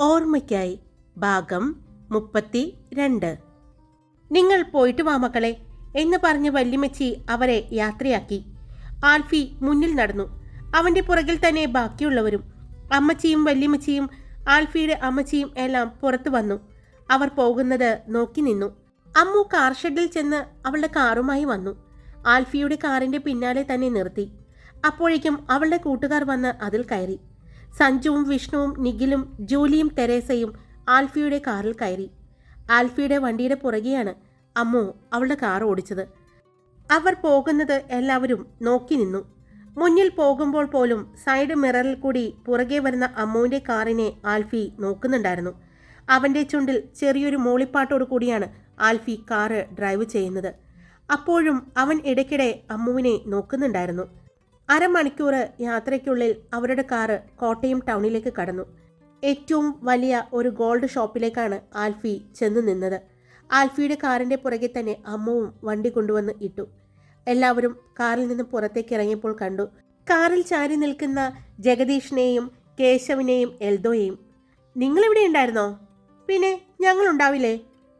ഓർമ്മയ്ക്കായി ഭാഗം മുപ്പത്തി രണ്ട് നിങ്ങൾ പോയിട്ട് വാ മക്കളെ എന്ന് പറഞ്ഞ് വല്യമ്മച്ചി അവരെ യാത്രയാക്കി. ആൽഫി മുന്നിൽ നടന്നു. അവന്റെ പുറകിൽ തന്നെ ബാക്കിയുള്ളവരും അമ്മച്ചിയും വല്യമ്മച്ചിയും ആൽഫിയുടെ അമ്മച്ചിയും എല്ലാം പുറത്തു വന്നു. അവർ പോകുന്നത് നോക്കി നിന്നു. അമ്മു കാർ ഷെഡിൽ ചെന്ന് അവളുടെ കാറുമായി വന്നു. ആൽഫിയുടെ കാറിന്റെ പിന്നാലെ തന്നെ നിർത്തി. അപ്പോഴേക്കും അവളുടെ കൂട്ടുകാർ വന്ന് അതിൽ കയറി. സഞ്ജുവും വിഷ്ണുവും നിഖിലും ജൂലിയും തെരേസയും ആൽഫിയുടെ കാറിൽ കയറി. ആൽഫിയുടെ വണ്ടിയുടെ പുറകെയാണ് അമ്മു അവളുടെ കാർ ഓടിച്ചത്. അവർ പോകുന്നത് എല്ലാവരും നോക്കി നിന്നു. മുന്നിൽ പോകുമ്പോൾ പോലും സൈഡ് മിററിൽ കൂടി പുറകെ വരുന്ന അമ്മുവിന്റെ കാറിനെ ആൽഫി നോക്കുന്നുണ്ടായിരുന്നു. അവന്റെ ചുണ്ടിൽ ചെറിയൊരു മൂളിപ്പാട്ടോടു കൂടിയാണ് ആൽഫി കാറ് ഡ്രൈവ് ചെയ്യുന്നത്. അപ്പോഴും അവൻ ഇടയ്ക്കിടെ അമ്മുവിനെ നോക്കുന്നുണ്ടായിരുന്നു. അരമണിക്കൂർ യാത്രയ്ക്കുള്ളിൽ അവരുടെ കാറ് കോട്ടയം ടൗണിലേക്ക് കടന്നു. ഏറ്റവും വലിയ ഒരു ഗോൾഡ് ഷോപ്പിലേക്കാണ് ആൽഫി ചെന്നു നിന്നത്. ആൽഫിയുടെ കാറിന്റെ പുറകെ തന്നെ അമ്മവും വണ്ടി കൊണ്ടുവന്ന് ഇട്ടു. എല്ലാവരും കാറിൽ നിന്ന് പുറത്തേക്ക് ഇറങ്ങിയപ്പോൾ കണ്ടു. കാറിൽ ചാരി നിൽക്കുന്ന ജഗദീഷിനെയും കേശവിനെയും എൽദോയെയും. നിങ്ങളിവിടെ ഉണ്ടായിരുന്നോ? പിന്നെ ഞങ്ങളുണ്ടാവില്ലേ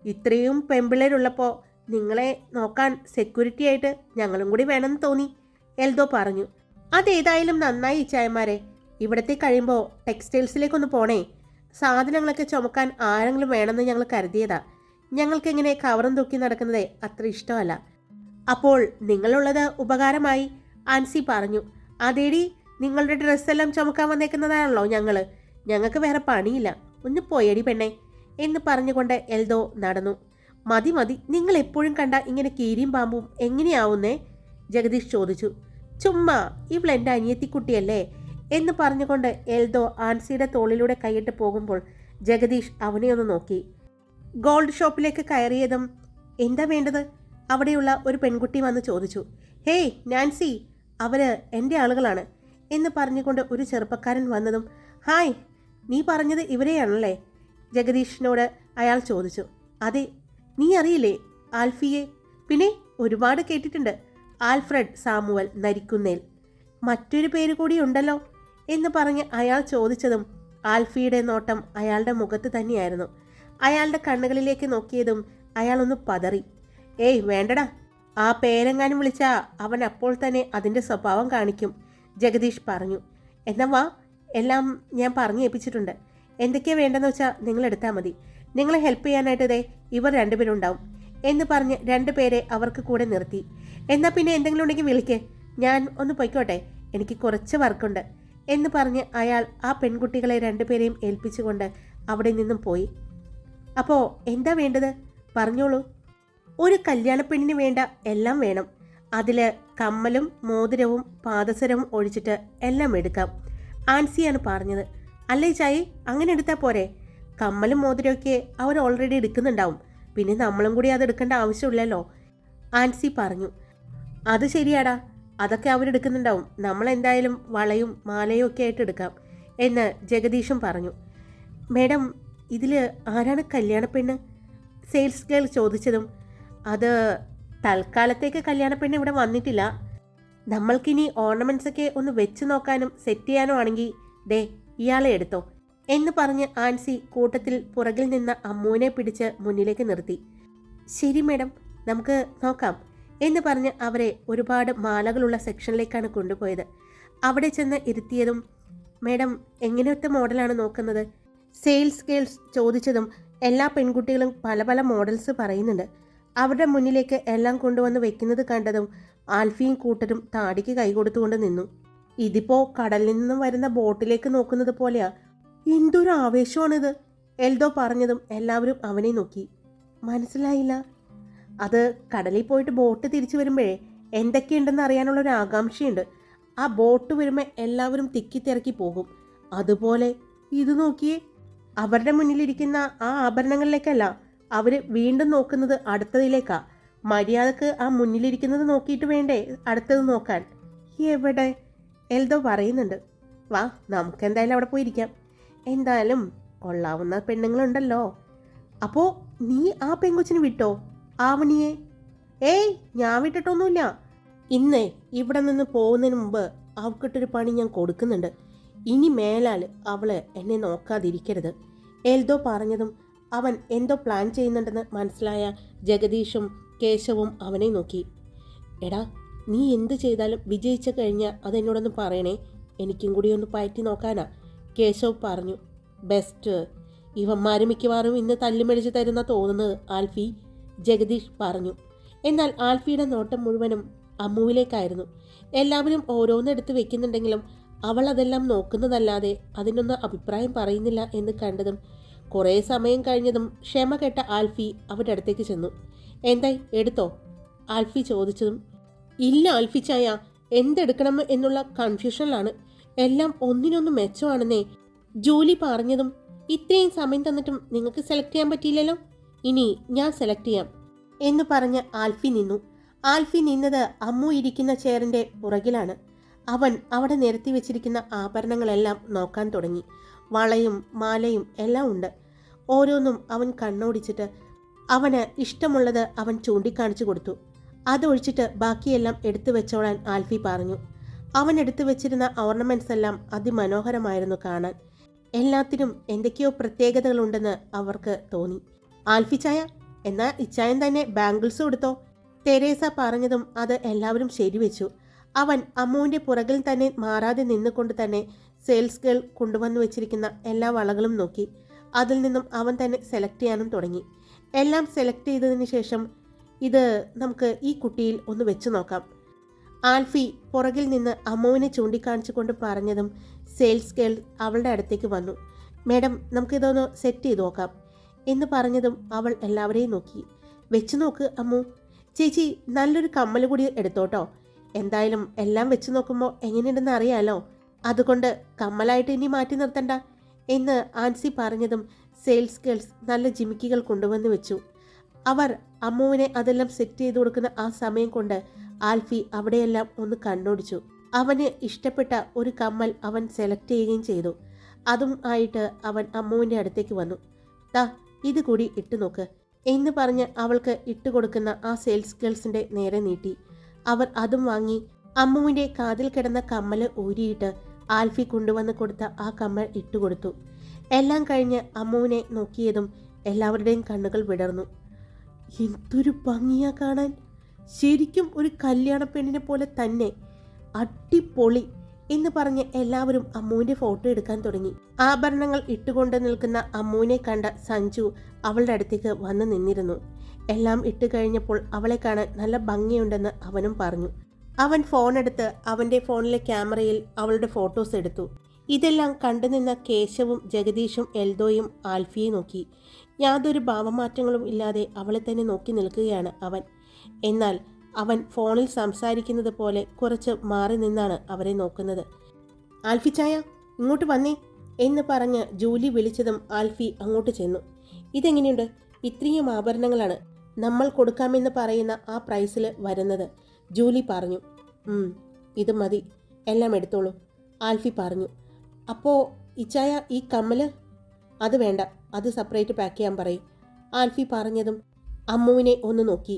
ഇത്രയും പെമ്പിള്ളേരുള്ളപ്പോൾ നിങ്ങളെ നോക്കാൻ സെക്യൂരിറ്റി ആയിട്ട് ഞങ്ങളും കൂടി വേണമെന്ന് തോന്നി എൽദോ പറഞ്ഞു. അതേതായാലും നന്നായി ഇച്ചായന്മാരെ ഇവിടത്തെ കഴിയുമ്പോൾ ടെക്സ്റ്റൈൽസിലേക്കൊന്ന് പോണേ. സാധനങ്ങളൊക്കെ ചുമക്കാൻ ആരെങ്കിലും വേണമെന്ന് ഞങ്ങൾ കരുതിയതാ. ഞങ്ങൾക്കിങ്ങനെ കവറും തൂക്കി നടക്കുന്നത് അത്ര ഇഷ്ടമല്ല. അപ്പോൾ നിങ്ങളുള്ളത് ഉപകാരമായി ആൻസി പറഞ്ഞു. അതേടി നിങ്ങളുടെ ഡ്രസ്സെല്ലാം ചുമക്കാൻ വന്നേക്കുന്നതാണല്ലോ ഞങ്ങൾ ഞങ്ങൾക്ക് വേറെ പണിയില്ല. ഒന്ന് പോയടി പെണ്ണെ. എന്ന് പറഞ്ഞുകൊണ്ട് എൽദോ നടന്നു. മതി മതി. നിങ്ങൾ എപ്പോഴും കണ്ട ഇങ്ങനെ കീരിയും പാമ്പും എങ്ങനെയാവുന്നേ? ജഗദീഷ് ചോദിച്ചു. ചുമ്മാ ഇവൾ എന്റെ അനിയത്തിക്കുട്ടിയല്ലേ? എന്ന് പറഞ്ഞുകൊണ്ട് എൽദോ ആൻസിയുടെ തോളിലൂടെ കൈയിട്ട് പോകുമ്പോൾ ജഗദീഷ് അവനെ ഒന്ന് നോക്കി. ഗോൾഡ് ഷോപ്പിലേക്ക് കയറിയതും എന്താ വേണ്ടത്? അവിടെയുള്ള ഒരു പെൺകുട്ടി വന്ന് ചോദിച്ചു. ഹേയ് നാൻസി അവർ എന്റെ ആളുകളാണ്. എന്ന് പറഞ്ഞുകൊണ്ട് ഒരു ചെറുപ്പക്കാരൻ വന്നതും ഹായ് നീ പറഞ്ഞത് ഇവരെയാണല്ലേ? ജഗദീഷിനോട് അയാൾ ചോദിച്ചു. അതെ നീ അറിയില്ലേ ആൽഫിയെ? പിന്നെ ഒരുപാട് കേട്ടിട്ടുണ്ട്. Alfred Samuel Narikkunnel. മറ്റൊരു പേര് കൂടി ഉണ്ടല്ലോ എന്ന് പറഞ്ഞ് അയാൾ ചോദിച്ചതും ആൽഫിയുടെ നോട്ടം അയാളുടെ മുഖത്ത് തന്നെയായിരുന്നു. അയാളുടെ കണ്ണുകളിലേക്ക് നോക്കിയതും അയാളൊന്ന് പതറി. ഏയ് വേണ്ടടാ. ആ പേരെങ്ങാനും വിളിച്ചാ അവൻ അപ്പോൾ തന്നെ അതിന്റെ സ്വഭാവം കാണിക്കും ജഗദീഷ് പറഞ്ഞു. എന്നാ വാ എല്ലാം ഞാൻ പറഞ്ഞു ഏൽപ്പിച്ചിട്ടുണ്ട്. എന്തൊക്കെയാണ് വേണ്ടതെന്ന് വെച്ചാൽ നിങ്ങൾ എടുത്താൽ മതി. നിങ്ങളെ ഹെൽപ്പ് ചെയ്യാനായിട്ട് ഇതേ ഇവർ രണ്ടുപേരും ഉണ്ടാവും. എന്ന് പറഞ്ഞ് രണ്ടുപേരെ അവർക്ക് കൂടെ നിർത്തി. എന്നാൽ പിന്നെ എന്തെങ്കിലും ഉണ്ടെങ്കിൽ വിളിക്കേ. ഞാൻ ഒന്ന് പൊയ്ക്കോട്ടെ. എനിക്ക് കുറച്ച് വർക്കുണ്ട് എന്ന് പറഞ്ഞ് അയാൾ ആ പെൺകുട്ടികളെ രണ്ടുപേരെയും ഏൽപ്പിച്ചുകൊണ്ട് അവിടെ നിന്നും പോയി. അപ്പോൾ എന്താ വേണ്ടത്? പറഞ്ഞോളൂ. ഒരു കല്യാണപ്പെണ്ണിന് വേണ്ട എല്ലാം വേണം. അതിൽ കമ്മലും മോതിരവും പാദസരവും ഒഴിച്ചിട്ട് എല്ലാം എടുക്കാം. ആൻസിയാണ് പറഞ്ഞത്. അല്ലേ ചായി? അങ്ങനെ എടുത്താൽ പോരെ. കമ്മലും മോതിരമൊക്കെ അവർ ഓൾറെഡി എടുക്കുന്നുണ്ടാവും. പിന്നെ നമ്മളും കൂടി അത് എടുക്കേണ്ട ആവശ്യമില്ലല്ലോ. ആൻസി പറഞ്ഞു. അത് ശരിയാടാ. അതൊക്കെ അവരെടുക്കുന്നുണ്ടാവും നമ്മൾ എന്തായാലും വളയും മാലയും ഒക്കെ ആയിട്ട് എടുക്കാം എന്ന് ജഗദീഷും പറഞ്ഞു. മേഡം ഇതിൽ ആരാണ് കല്യാണപ്പെണ്ണ് സെയിൽസ് ഗേൾ ചോദിച്ചതും അത് തൽക്കാലത്തേക്ക് കല്യാണപ്പെണ്ണ് ഇവിടെ വന്നിട്ടില്ല. നമ്മൾക്കിനി ഓർണമെന്റ്സ് ഒക്കെ ഒന്ന് വെച്ച് നോക്കാനും സെറ്റ് ചെയ്യാനും ആണെങ്കിൽ ദേ ഇയാളെ എടുത്തോ. എന്ന് പറഞ്ഞ് ആൻസി കൂട്ടത്തിൽ പുറകിൽ നിന്ന അമ്മുവിനെ പിടിച്ച് മുന്നിലേക്ക് നിർത്തി. ശരി മേഡം നമുക്ക് നോക്കാം എന്ന് പറഞ്ഞ് അവരെ ഒരുപാട് മാലകളുള്ള സെക്ഷനിലേക്കാണ് കൊണ്ടുപോയത്. അവിടെ ചെന്ന് ഇരുത്തിയതും മേഡം എങ്ങനത്തെ മോഡലാണ് നോക്കുന്നത്? സെയിൽസ് ഗേൾസ് ചോദിച്ചതും എല്ലാ പെൺകുട്ടികളും പല പല മോഡൽസ് പറയുന്നുണ്ട്. അവരുടെ മുന്നിലേക്ക് എല്ലാം കൊണ്ടുവന്ന് വെക്കുന്നത് കണ്ടതും ആൽഫിയും കൂട്ടരും താടിക്ക് കൈ കൊടുത്തുകൊണ്ട് നിന്നു. ഇതിപ്പോൾ കടലിൽ നിന്നും വരുന്ന ബോട്ടിലേക്ക് നോക്കുന്നത് പോലെയാ. എന്തൊരു ആവേശമാണിത് എൽദോ പറഞ്ഞതും എല്ലാവരും അവനെ നോക്കി. മനസ്സിലായില്ല. അത് കടലിൽ പോയിട്ട് ബോട്ട് തിരിച്ചു വരുമ്പോഴേ എന്തൊക്കെയുണ്ടെന്ന് അറിയാനുള്ള ഒരു ആകാംക്ഷയുണ്ട്. ആ ബോട്ട് വരുമ്പോൾ എല്ലാവരും തിക്കിത്തിരക്കി പോകും. അതുപോലെ ഇത് നോക്കിയേ അവരുടെ മുന്നിലിരിക്കുന്ന ആ ആഭരണങ്ങളിലേക്കല്ല അവർ വീണ്ടും നോക്കുന്നത് അടുത്തതിലേക്കാ. മര്യാദയ്ക്ക് ആ മുന്നിലിരിക്കുന്നത് നോക്കിയിട്ട് വേണ്ടേ അടുത്തത് നോക്കാൻ? എവിടെ? എൽദോ പറയുന്നുണ്ട്. വാ നമുക്കെന്തായാലും അവിടെ പോയിരിക്കാം. എന്തായാലും കൊള്ളാവുന്ന പെണ്ണുങ്ങളുണ്ടല്ലോ. അപ്പോ നീ ആ പെങ്കൊച്ചിന് വിട്ടോ? ആവണിയെ? ഏയ് ഞാൻ വിട്ടിട്ടൊന്നുമില്ല. ഇന്ന് ഇവിടെ നിന്ന് പോകുന്നതിന് മുമ്പ് അവൾക്കിട്ടൊരു പണി ഞാൻ കൊടുക്കുന്നുണ്ട്. ഇനി മേലാൽ അവൾ എന്നെ നോക്കാതിരിക്കരുത്. എൽദോ പറഞ്ഞതും അവൻ എന്തോ പ്ലാൻ ചെയ്യുന്നുണ്ടെന്ന് മനസ്സിലായ ജഗദീഷും കേശവും അവനെ നോക്കി. എടാ നീ എന്ത് ചെയ്താലും വിജയിച്ച കഴിഞ്ഞാൽ അതെന്നോടൊന്ന് പറയണേ. എനിക്കും കൂടി ഒന്ന് പയറ്റി നോക്കാനാ. കേശവ് പറഞ്ഞു ബെസ്റ്റ്. ഇവന്മാര് മിക്കവാറും ഇന്ന് തല്ലുമെടിച്ച് തരുന്ന തോന്നുന്നത് ആൽഫി ജഗദീഷ് പറഞ്ഞു. എന്നാൽ ആൽഫിയുടെ നോട്ടം മുഴുവനും അമ്മുവിലേക്കായിരുന്നു. എല്ലാവരും ഓരോന്നെടുത്ത് വെക്കുന്നുണ്ടെങ്കിലും അവൾ അതെല്ലാം നോക്കുന്നതല്ലാതെ അതിനൊന്നും അഭിപ്രായം പറയുന്നില്ല എന്ന് കണ്ടതും കുറേ സമയം കഴിഞ്ഞതും ക്ഷമ കെട്ട ആൽഫി അവരുടെ അടുത്തേക്ക് ചെന്നു. എന്തായി? എടുത്തോ? ആൽഫി ചോദിച്ചതും ഇല്ല ആൽഫി ചായ എന്തെടുക്കണം എന്നുള്ള കൺഫ്യൂഷനിലാണ് എല്ലാം ഒന്നിനൊന്ന് മെച്ചമാണെന്നേ ജൂലി പറഞ്ഞതും ഇത്രയും സമയം തന്നിട്ടും നിങ്ങൾക്ക് സെലക്ട് ചെയ്യാൻ പറ്റിയില്ലല്ലോ? ഇനി ഞാൻ സെലക്ട് ചെയ്യാം. എന്ന് പറഞ്ഞ് ആൽഫി നിന്നു. ആൽഫി നിന്നത് അമ്മു ഇരിക്കുന്ന ചെയറിന്റെ പുറകിലാണ്. അവൻ അവിടെ നിരത്തി വെച്ചിരിക്കുന്ന ആഭരണങ്ങളെല്ലാം നോക്കാൻ തുടങ്ങി. വളയും മാലയും എല്ലാം ഉണ്ട്. ഓരോന്നും അവൻ കണ്ണോടിച്ചിട്ട് അവന് ഇഷ്ടമുള്ളത് അവൻ ചൂണ്ടിക്കാണിച്ചു കൊടുത്തു. അതൊഴിച്ചിട്ട് ബാക്കിയെല്ലാം എടുത്തു വെച്ചോളാൻ ആൽഫി പറഞ്ഞു. അവൻ എടുത്തു വെച്ചിരുന്ന ഓർണമെന്റ്സ് എല്ലാം അതിമനോഹരമായിരുന്നു കാണാൻ. എല്ലാത്തിനും എന്തൊക്കെയോ പ്രത്യേകതകളുണ്ടെന്ന് അവർക്ക് തോന്നി. ആൽഫി ചായ എന്നാ ഇച്ചായൻ തന്നെ ബാംഗിൾസും എടുത്തോ തെരേസ പറഞ്ഞതും അത് എല്ലാവരും ശരിവെച്ചു. അവൻ അമ്മുവിന്റെ പുറകിൽ തന്നെ മാറാതെ നിന്നുകൊണ്ട് തന്നെ സെയിൽസ് ഗേൾ കൊണ്ടുവന്നു വെച്ചിരിക്കുന്ന എല്ലാ വളകളും നോക്കി. അതിൽ നിന്നും അവൻ തന്നെ സെലക്ട് ചെയ്യാനും തുടങ്ങി. എല്ലാം സെലക്ട് ചെയ്തതിന് ശേഷം ഇത് നമുക്ക് ഈ കുട്ടിയിൽ ഒന്ന് വെച്ച് നോക്കാം. ആൽഫി പുറകിൽ നിന്ന് അമ്മുവിനെ ചൂണ്ടിക്കാണിച്ചുകൊണ്ട് പറഞ്ഞതും സെയിൽസ് ഗേൾ അവളുടെ അടുത്തേക്ക് വന്നു. മേഡം നമുക്കിതൊന്ന് സെറ്റ് ചെയ്ത് നോക്കാം. എന്ന് പറഞ്ഞതും അവൾ എല്ലാവരെയും നോക്കി. വെച്ച് നോക്ക് അമ്മു. ചേച്ചി നല്ലൊരു കമ്മൽ കൂടി എടുത്തോട്ടോ. എന്തായാലും എല്ലാം വെച്ച് നോക്കുമ്പോൾ എങ്ങനെയുണ്ടെന്ന് അറിയാലോ. അതുകൊണ്ട് കമ്മലായിട്ട് ഇനി മാറ്റി നിർത്തണ്ട. എന്ന് ആൻസി പറഞ്ഞതും സെയിൽസ് ഗേൾസ് നല്ല ജിമിക്കികൾ കൊണ്ടുവന്ന് വെച്ചു. അവർ അമ്മുവിനെ അതെല്ലാം സെറ്റ് ചെയ്ത് കൊടുക്കുന്ന ആ സമയം കൊണ്ട് ആൽഫി അവിടെയെല്ലാം ഒന്ന് കണ്ണോടിച്ചു. അവന് ഇഷ്ടപ്പെട്ട ഒരു കമ്മൽ അവൻ സെലക്ട് ചെയ്യുകയും ചെയ്തു. അതും ആയിട്ട് അവൻ അമ്മുവിന്റെ അടുത്തേക്ക് വന്നു. താ ഇത് കൂടി ഇട്ടു നോക്ക് എന്ന് പറഞ്ഞ് അവൾക്ക് ഇട്ടു കൊടുക്കുന്ന ആ സെയിൽസ് ഗേൾസിന്റെ നേരെ നീട്ടി. അവർ അതും വാങ്ങി. അമ്മുവിന്റെ കാതിൽ കിടന്ന കമ്മൽ ഊരിയിട്ട് ആൽഫി കൊണ്ടുവന്ന് കൊടുത്ത ആ കമ്മൽ ഇട്ടു കൊടുത്തു. എല്ലാം കഴിഞ്ഞ് അമ്മുവിനെ നോക്കിയതും എല്ലാവരുടെയും കണ്ണുകൾ വിടർന്നു. എന്തൊരു ഭംഗിയാ കാണാൻ! ശരിക്കും ഒരു കല്യാണ പെണ്ണിനെ പോലെ തന്നെ അടിപൊളി എന്ന് പറഞ്ഞ് എല്ലാവരും അമ്മുവിന്റെ ഫോട്ടോ എടുക്കാൻ തുടങ്ങി. ആഭരണങ്ങൾ ഇട്ടുകൊണ്ട് നിൽക്കുന്ന അമ്മുവിനെ കണ്ട സഞ്ജു അവളുടെ അടുത്തേക്ക് വന്ന് നിന്നിരുന്നു. എല്ലാം ഇട്ട് കഴിഞ്ഞപ്പോൾ അവളെ കാണാൻ നല്ല ഭംഗിയുണ്ടെന്ന് അവനും പറഞ്ഞു. അവൻ ഫോൺ എടുത്ത് അവന്റെ ഫോണിലെ ക്യാമറയിൽ അവളുടെ ഫോട്ടോസ് എടുത്തു. ഇതെല്ലാം കണ്ടുനിന്ന കേശവും ജഗദീഷും എൽദോയും ആൽഫിയെ നോക്കി. യാതൊരു ഭാവമാറ്റങ്ങളും ഇല്ലാതെ അവളെ തന്നെ നോക്കി നിൽക്കുകയാണ് അവൻ. എന്നാൽ അവൻ ഫോണിൽ സംസാരിക്കുന്നത് പോലെ കുറച്ച് മാറി നിന്നാണ് അവരെ നോക്കുന്നത്. ആൽഫി ചായ ഇങ്ങോട്ട് വന്നേ എന്ന് പറഞ്ഞ് ജൂലി വിളിച്ചതും ആൽഫി അങ്ങോട്ട് ചെന്നു. ഇതെങ്ങനെയുണ്ട്? ഇത്രയും ആഭരണങ്ങളാണ് നമ്മൾ കൊടുക്കാമെന്ന് പറയുന്ന ആ പ്രൈസിൽ വരുന്നത് ജൂലി പറഞ്ഞു. ഇത് മതി എല്ലാം എടുത്തോളൂ ആൽഫി പറഞ്ഞു. അപ്പോൾ ഇച്ചായ ഈ കമ്മൽ അത് വേണ്ട അത് സെപ്പറേറ്റ് പാക്ക് ചെയ്യാൻ പറയും ആൽഫി പറഞ്ഞതും അമ്മുവിനെ ഒന്ന് നോക്കി.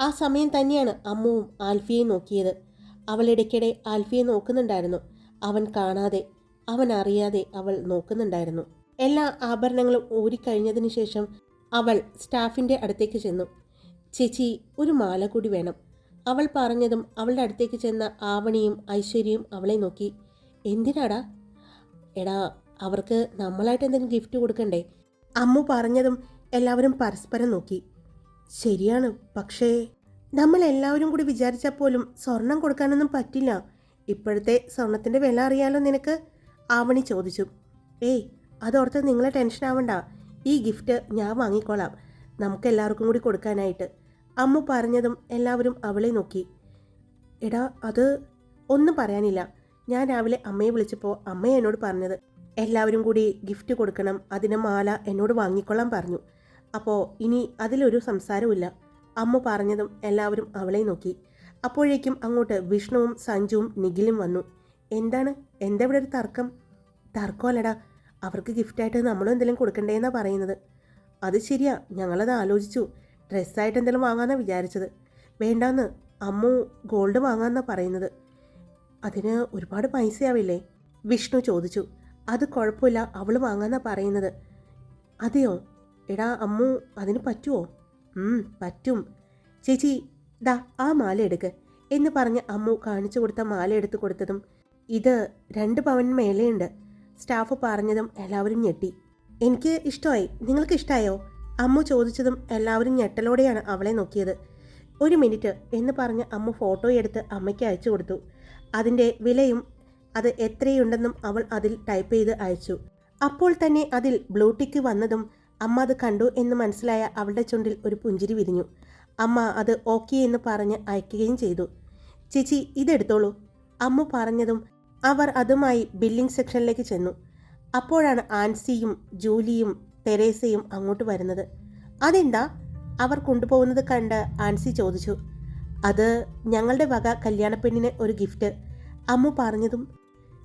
ആ സമയം തന്നെയാണ് അമ്മുവും ആൽഫിയെ നോക്കിയത്. അവൾ ഇടയ്ക്കിടെ ആൽഫിയെ നോക്കുന്നുണ്ടായിരുന്നു. അവൻ കാണാതെ അവൻ അറിയാതെ അവൾ നോക്കുന്നുണ്ടായിരുന്നു. എല്ലാ ആഭരണങ്ങളും ഊരിക്കഴിഞ്ഞതിന് ശേഷം അവൾ സ്റ്റാഫിന്റെ അടുത്തേക്ക് ചെന്നു. ചേച്ചി ഒരു മാല കൂടി വേണം. അവൾ പറഞ്ഞതും അവളുടെ അടുത്തേക്ക് ചെന്ന ആവണിയും ഐശ്വര്യയും അവളെ നോക്കി. എന്തിനാടാ? എടാ അവർക്ക് നമ്മളായിട്ട് എന്തെങ്കിലും ഗിഫ്റ്റ് കൊടുക്കണ്ടേ? അമ്മു പറഞ്ഞതും എല്ലാവരും പരസ്പരം നോക്കി. ശരിയാണ്. പക്ഷേ നമ്മൾ എല്ലാവരും കൂടി വിചാരിച്ചാൽ പോലും സ്വർണം കൊടുക്കാനൊന്നും പറ്റില്ല. ഇപ്പോഴത്തെ സ്വർണത്തിന്റെ വില അറിയാലോ നിനക്ക്? ആവണി ചോദിച്ചു. ഏയ് അതോർത്ത് നിങ്ങളെ ടെൻഷൻ ആവണ്ട. ഈ ഗിഫ്റ്റ് ഞാൻ വാങ്ങിക്കോളാം. നമുക്ക് എല്ലാവർക്കും കൂടി കൊടുക്കാനായിട്ട്. അമ്മു പറഞ്ഞതും എല്ലാവരും അവളെ നോക്കി. എടാ അത് ഒന്നും പറയാനില്ല. ഞാൻ രാവിലെ അമ്മയെ വിളിച്ചപ്പോൾ അമ്മ എന്നോട് പറഞ്ഞത് എല്ലാവരും കൂടി ഗിഫ്റ്റ് കൊടുക്കണം അതിന് മാല എന്നോട് വാങ്ങിക്കൊള്ളാൻ പറഞ്ഞു. അപ്പോൾ ഇനി അതിലൊരു സംസാരവുമില്ല. അമ്മ പറഞ്ഞതും എല്ലാവരും അവളെ നോക്കി. അപ്പോഴേക്കും അങ്ങോട്ട് വിഷ്ണുവും സഞ്ജുവും നിഖിലും വന്നു. എന്താണ്? എന്താ ഇവിടെ ഒരു തർക്കം? തർക്കമല്ലടാ. അവർക്ക് ഗിഫ്റ്റായിട്ട് നമ്മളും എന്തെങ്കിലും കൊടുക്കണ്ടേന്നാ പറയുന്നത്. അത് ശരിയാ. ഞങ്ങളത് ആലോചിച്ചു. ഡ്രസ്സായിട്ട് എന്തെങ്കിലും വാങ്ങാന്നാ വിചാരിച്ചത്. വേണ്ടാന്ന്. അമ്മു ഗോൾഡ് വാങ്ങാന്നാ പറയുന്നത്. അതിന് ഒരുപാട് പൈസയാവില്ലേ? വിഷ്ണു ചോദിച്ചു. അത് കുഴപ്പമില്ല. അവൾ വാങ്ങാന്നാ പറയുന്നത്. അതെയോ? എടാ അമ്മു അതിന് പറ്റുമോ പറ്റും. ചേച്ചി ദാ ആ മാല എടുക്ക് എന്ന് പറഞ്ഞ് അമ്മു കാണിച്ചു കൊടുത്ത മാല എടുത്തു കൊടുത്തതും ഇത് രണ്ട് പവൻ മേലെയുണ്ട് സ്റ്റാഫ് പറഞ്ഞതും എല്ലാവരും ഞെട്ടി. എനിക്ക് ഇഷ്ടമായി. നിങ്ങൾക്ക് ഇഷ്ടമായോ അമ്മു ചോദിച്ചതും എല്ലാവരും ഞെട്ടലോടെയാണ് അവളെ നോക്കിയത്. ഒരു മിനിറ്റ് എന്ന് പറഞ്ഞ് അമ്മു ഫോട്ടോ എടുത്ത് അമ്മയ്ക്ക് അയച്ചു കൊടുത്തു. അതിന്റെ വിലയും അത് എത്രയുണ്ടെന്നും അവൾ അതിൽ ടൈപ്പ് ചെയ്ത് അയച്ചു. അപ്പോൾ തന്നെ അതിൽ ബ്ലൂടിക്ക് വന്നതും അമ്മ അത് കണ്ടു എന്ന് മനസ്സിലായ അവളുടെ ചുണ്ടിൽ ഒരു പുഞ്ചിരി വിരിഞ്ഞു. അമ്മ അത് ഓക്കെ എന്ന് പറഞ്ഞ് അയക്കുകയും ചെയ്തു. ചേച്ചി ഇതെടുത്തോളൂ. അമ്മ പറഞ്ഞതും അവർ അതുമായി ബില്ലിംഗ് സെക്ഷനിലേക്ക് ചെന്നു. അപ്പോഴാണ് ആൻസിയും ജൂലിയും തെരേസയും അങ്ങോട്ട് വരുന്നത്. അതെന്താ? അവർ കൊണ്ടുപോകുന്നത് കണ്ട് ആൻസി ചോദിച്ചു. അത് ഞങ്ങളുടെ വക കല്യാണപ്പെണ്ണിന് ഒരു ഗിഫ്റ്റ്. അമ്മു പറഞ്ഞതും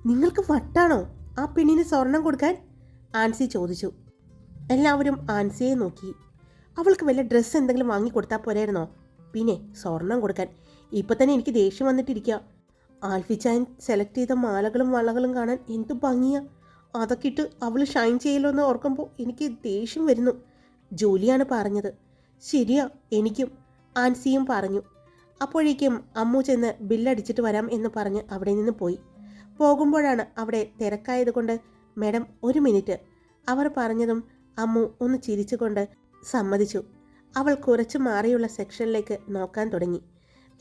നിങ്ങൾക്ക് വട്ടാണോ ആ പെണ്ണിന് സ്വർണം കൊടുക്കാൻ? ആൻസി ചോദിച്ചു. എല്ലാവരും ആൻസിയെ നോക്കി. അവൾക്ക് വല്ല ഡ്രസ്സ് എന്തെങ്കിലും വാങ്ങി കൊടുത്താൽ പോരായിരുന്നോ? പിന്നെ സ്വർണം കൊടുക്കാൻ. ഇപ്പം തന്നെ എനിക്ക് ദേഷ്യം വന്നിട്ടിരിക്കുക ആൽഫിച്ചാൻ സെലക്ട് ചെയ്ത മാലകളും വളകളും കാണാൻ എന്തു ഭംഗിയാ. അതൊക്കെ ഇട്ട് അവൾ ഷൈൻ ചെയ്യലോ എന്ന് ഓർക്കുമ്പോൾ എനിക്ക് ദേഷ്യം വരുന്നു. ജോലിയാണ് പറഞ്ഞത്. ശരിയാ എനിക്കും. ആൻസിയും പറഞ്ഞു. അപ്പോഴേക്കും അമ്മു ചെന്ന് ബില്ലടിച്ചിട്ട് വരാം എന്ന് പറഞ്ഞ് അവിടെ നിന്ന് പോയി. പോകുമ്പോഴാണ് അവിടെ തിരക്കായതുകൊണ്ട് മാഡം ഒരു മിനിറ്റ് അവർ പറഞ്ഞതും അമ്മു ഒന്ന് ചിരിച്ചുകൊണ്ട് സമ്മതിച്ചു. അവൾ കുറച്ച് മാറിയുള്ള സെക്ഷനിലേക്ക് നോക്കാൻ തുടങ്ങി.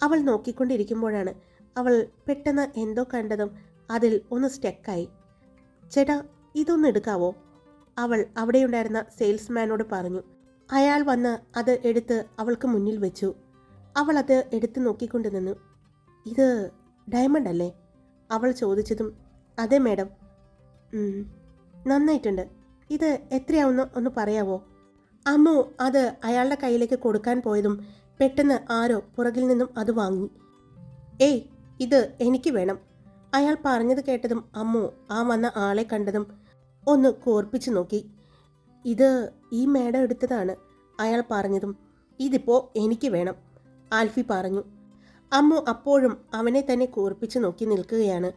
അവൾ നോക്കിക്കൊണ്ടിരിക്കുമ്പോഴാണ് അവൾ പെട്ടെന്ന് എന്തോ കണ്ടതും അതിൽ ഒന്ന് സ്റ്റെക്കായി. ചേട്ടാ ഇതൊന്ന് എടുക്കാവോ? അവൾ അവിടെയുണ്ടായിരുന്ന സെയിൽസ്മാനോട് പറഞ്ഞു. അയാൾ വന്ന് അത് എടുത്ത് അവൾക്ക് മുന്നിൽ വെച്ചു. അവൾ അത് എടുത്ത് നോക്കിക്കൊണ്ട് നിന്നു. ഇത് ഡയമണ്ട് അല്ലേ? അവൾ ചോദിച്ചതും അതെ മാഡം. നന്നായിട്ടുണ്ട്. ഇത് എത്രയാവുന്ന ഒന്ന് പറയാവോ? അമ്മു അത് അയാളുടെ കയ്യിലേക്ക് കൊടുക്കാൻ പോയതും പെട്ടെന്ന് ആരോ പുറകിൽ നിന്നും അത് വാങ്ങി. ഏയ് ഇത് എനിക്ക് വേണം. അയാൾ പറഞ്ഞത് കേട്ടതും അമ്മു ആ വന്ന ആളെ കണ്ടതും ഒന്ന് കോർപ്പിച്ചു നോക്കി. ഇത് ഈ മേഡം എടുത്തതാണ് അയാൾ പറഞ്ഞതും. ഇതിപ്പോ എനിക്ക് വേണം ആൽഫി പറഞ്ഞു. അമ്മു അപ്പോഴും അവനെ തന്നെ കോർപ്പിച്ചു നോക്കി നിൽക്കുകയാണ്.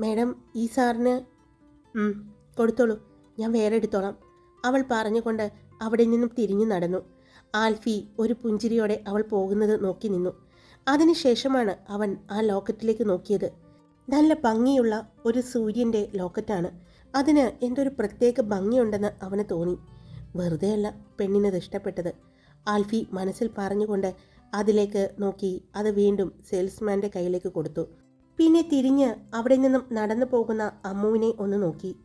മേഡം ഈ സാറിന് "ഉം, കൊടുത്തോളൂ. ഞാൻ വേറെ എടുത്തോളാം അവൾ പറഞ്ഞുകൊണ്ട് അവിടെ നിന്നും തിരിഞ്ഞു നടന്നു. ആൽഫി ഒരു പുഞ്ചിരിയോടെ അവൾ പോകുന്നത് നോക്കി നിന്നു. അതിനുശേഷമാണ് അവൻ ആ ലോക്കറ്റിലേക്ക് നോക്കിയത്. നല്ല ഭംഗിയുള്ള ഒരു സൂര്യന്റെ ലോക്കറ്റാണ്. അതിന് എന്തൊരു പ്രത്യേക ഭംഗിയുണ്ടെന്ന് അവന് തോന്നി. വെറുതെയല്ല പെണ്ണിനത് ഇഷ്ടപ്പെട്ടത്. ആൽഫി മനസ്സിൽ പറഞ്ഞുകൊണ്ട് അതിലേക്ക് നോക്കി അത് വീണ്ടും സെയിൽസ്മാന്റെ കയ്യിലേക്ക് കൊടുത്തു. പിന്നെ തിരിഞ്ഞ് അവിടെ നിന്നും നടന്നു പോകുന്ന അമ്മുവിനെ ഒന്ന് നോക്കി.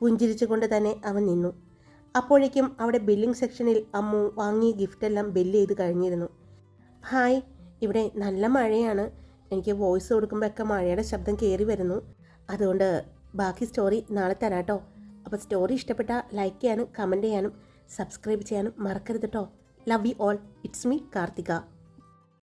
പുഞ്ചിരിച്ചുകൊണ്ട് തന്നെ അവൻ നിന്നു. അപ്പോഴേക്കും അവിടെ ബില്ലിംഗ് സെക്ഷനിൽ അമ്മു വാങ്ങിയ ഗിഫ്റ്റെല്ലാം ബില്ല് ചെയ്ത് കഴിഞ്ഞിരുന്നു. ഹായ് ഇവിടെ നല്ല മഴയാണ്. എനിക്ക് വോയിസ് കൊടുക്കുമ്പോഴൊക്കെ മഴയുടെ ശബ്ദം കയറി വരുന്നു. അതുകൊണ്ട് ബാക്കി സ്റ്റോറി നാളെ തരാം കേട്ടോ അപ്പോൾ സ്റ്റോറി ഇഷ്ടപ്പെട്ടാൽ ലൈക്ക് ചെയ്യാനും കമന്റ് ചെയ്യാനും സബ്സ്ക്രൈബ് ചെയ്യാനും മറക്കരുത് കേട്ടോ love you all. It's me Karthika.